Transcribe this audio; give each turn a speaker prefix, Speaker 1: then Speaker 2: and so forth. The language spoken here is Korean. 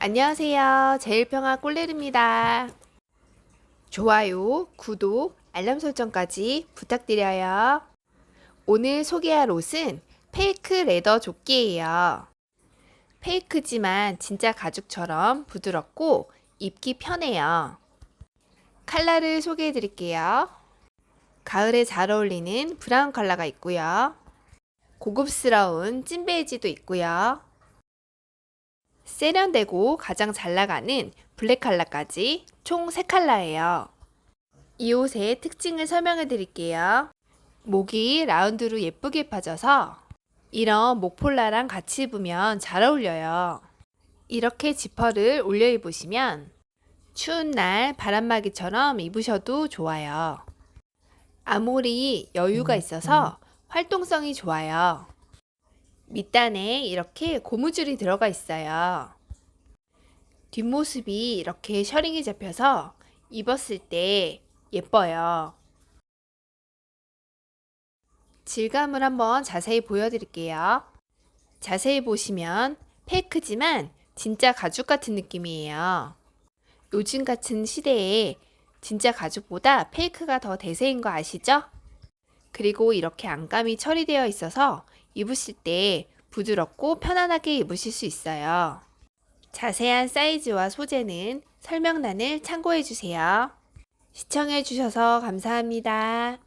Speaker 1: 안녕하세요. 제일평화 꼴레르입니다. 좋아요, 구독, 알람 설정까지 부탁드려요. 오늘 소개할 옷은 페이크 레더 조끼예요. 페이크지만 진짜 가죽처럼 부드럽고 입기 편해요. 컬러를 소개해 드릴게요. 가을에 잘 어울리는 브라운 컬러가 있고요. 고급스러운 찐 베이지도 있고요. 세련되고 가장 잘 나가는 블랙 컬러까지 총 3컬러예요. 이 옷의 특징을 설명해 드릴게요. 목이 라운드로 예쁘게 파져서 이런 목폴라랑 같이 입으면 잘 어울려요. 이렇게 지퍼를 올려 입으시면 추운 날 바람막이처럼 입으셔도 좋아요. 아무리 여유가 있어서 활동성이 좋아요. 밑단에 이렇게 고무줄이 들어가 있어요. 뒷모습이 이렇게 셔링이 잡혀서 입었을 때 예뻐요. 질감을 한번 자세히 보여드릴게요. 자세히 보시면 페이크지만 진짜 가죽 같은 느낌이에요. 요즘 같은 시대에 진짜 가죽보다 페이크가 더 대세인 거 아시죠? 그리고 이렇게 안감이 처리되어 있어서 입으실 때 부드럽고 편안하게 입으실 수 있어요. 자세한 사이즈와 소재는 설명란을 참고해 주세요. 시청해 주셔서 감사합니다.